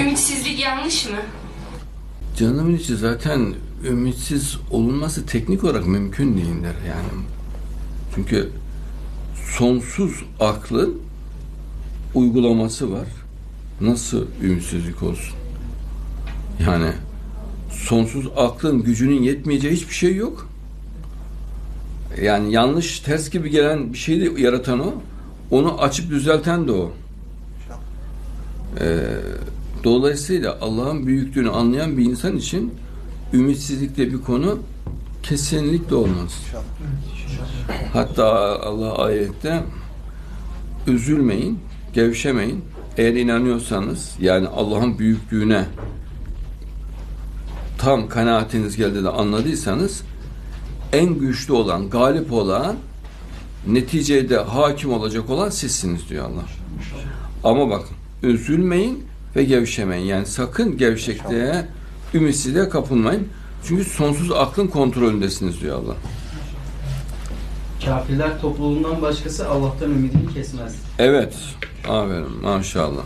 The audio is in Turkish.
Ümitsizlik yanlış mı? Canımın içi zaten ümitsiz olunması teknik olarak mümkün değildir yani. Çünkü sonsuz aklın uygulaması var. Nasıl ümitsizlik olsun? Yani sonsuz aklın gücünün yetmeyeceği hiçbir şey yok. Yani yanlış, ters gibi gelen bir şeyi de yaratan o. Onu açıp düzelten de o. Ee, dolayısıyla Allah'ın büyüklüğünü anlayan bir insan için ümitsizlikte bir konu kesinlikle olmaz. Hatta Allah ayette üzülmeyin, gevşemeyin. Eğer inanıyorsanız yani Allah'ın büyüklüğüne tam kanaatiniz geldi de anladıysanız en güçlü olan, galip olan neticede hakim olacak olan sizsiniz diyor Allah. Ama bakın üzülmeyin ve gevşemeyin. Yani sakın gevşekliğe, ümitsizliğe kapılmayın. Çünkü sonsuz aklın kontrolündesiniz diyor Allah. Kafirler topluluğundan başkası Allah'tan ümidini kesmez. Evet. Aferin. Maşallah.